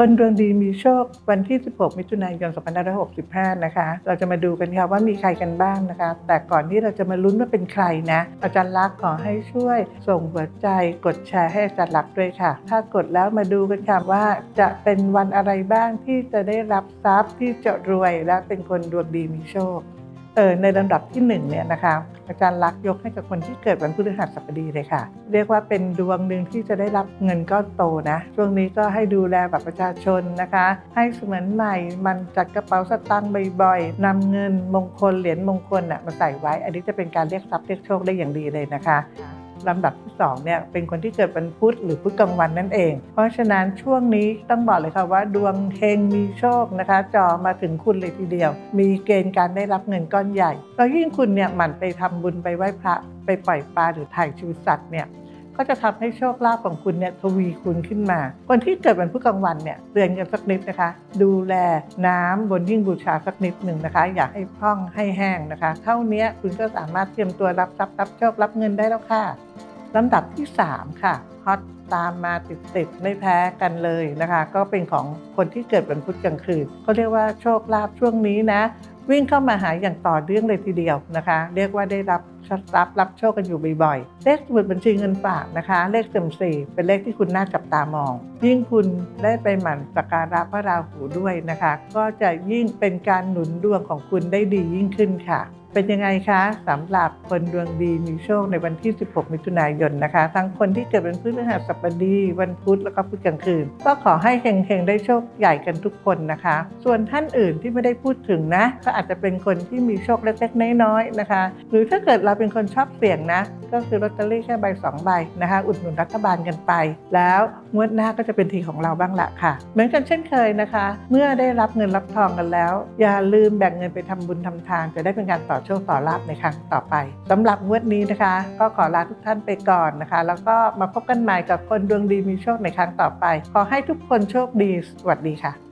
คนดวงดีมีโชควันที่ 16 มิถุนายน 2565 นะคะ เราจะมาดูกันค่ะว่ามีใครกันบ้างนะคะ แต่ก่อนที่เราจะมาลุ้นว่าเป็นใครนะ อาจารย์ลักษณ์ขอให้ช่วย ส่งหัวใจกดแชร์ให้อาจารย์ลักษณ์ด้วยค่ะ ถ้ากดแล้วมาดูกันค่ะว่าจะเป็นวันอะไรบ้างที่จะได้รับทรัพย์ที่จะรวยและเป็นคนดวงดีมีโชค เออในลำดับที่หนึ่งเนี่ยนะคะอาจารย์ลักษ์ยกให้กับคนที่เกิดวันพฤหัสบดีเลยค่ะ เรียกว่าเป็นดวงหนึ่งที่จะได้รับเงินก้อนโตนะช่วงนี้ก็ให้ดูแลบัตรประชาชนนะคะ ให้เสมือนใหม่ มันจัดกระเป๋าสตางค์บ่อยๆนำเงินมงคลเหรียญมงคลน่ะมาใส่ไว้ อันนี้จะเป็นการเรียกทรัพย์เรียกโชคได้อย่างดีเลยนะคะ ลำดับที่2เนี่ยเป็นคนที่เกิดวันพุธหรือพุธกลางวันนั่นเอง เพราะฉะนั้นช่วงนี้ต้องบอกเลยค่ะว่า ดวงเฮงมีโชคนะคะจอมาถึงคุณเลยทีเดียว มีเกณฑ์การได้รับเงินก้อนใหญ่แล้วยิ่งคุณเนี่ยหมั่นไปทำบุญไปไหว้พระไปปล่อยปลาหรือถ่ายชีวิตสัตว์เนี่ยก็จะทำให้โชคลาภของคุณเนี่ยทวีคูณขึ้นมา คนที่เกิดวันพุธกลางวันเนี่ยเตือนกันสักนิดนะคะ ดูแลน้ำบนยิ่งบูชาสักนิดหนึ่งนะคะ อย่าให้พร่องให้แห้งนะคะ เท่านี้คุณก็สามารถเตรียมตัวรับทรัพย์รับโชครับเงินได้แล้วค่ะ ลำดับที่ 3 ค่ะฮอตตามมาติดๆไม่แพ้กันเลยนะคะ ก็เป็นของคนที่เกิดวันพุธกลางคืนเขาเรียกว่าโชคลาภช่วงนี้นะ วิ่งเข้ามาหาอย่างต่อเนื่องเลยทีเดียวนะคะ เรียกว่าได้รับรับรับโชคกันอยู่บ่อยๆ เลขสมุดบัญชีเงินฝากนะคะ เลขเต็มสี่เป็นเลขที่คุณน่าจับตามอง ยิ่งคุณได้ไปหมั่นสักการะพระราหูด้วยนะคะ ก็จะยิ่งเป็นการหนุนดวงของคุณได้ดียิ่งขึ้นค่ะ เป็นยังไงคะสำหรับคนดวงดีมีโชคในวันที่ 16 มิถุนายนนะคะ ทั้งคนที่เกิดเป็นพฤหัสบดี วันพุธแล้วก็พุธกลางคืน ก็ขอให้เฮงๆได้โชคใหญ่กันทุกคนนะคะ ส่วนท่านอื่นที่ไม่ได้พูดถึงนะ ก็อาจจะเป็นคนที่มีโชคเล็กๆน้อยๆนะคะ หรือถ้าเกิดเราเป็นคนชอบเสี่ยงนะก็คือลอตเตอรี่แค่ใบสองใบนะคะอุดหนุนรัฐบาลกันไป แล้วงวดหน้าก็จะเป็นทีของเราบ้างละค่ะ เหมือนกันเช่นเคยนะคะ เมื่อได้รับเงินรับทองกันแล้ว อย่าลืมแบ่งเงินไปทำบุญทำทาน จะได้เป็นการต่อโชคต่อลาภในครั้งต่อไปสำหรับงวดนี้นะคะ ก็ขอลาทุกท่านไปก่อนนะคะ แล้วก็มาพบกันใหม่กับคนดวงดีมีโชคในครั้งต่อไป ขอให้ทุกคนโชคดีสวัสดีค่ะ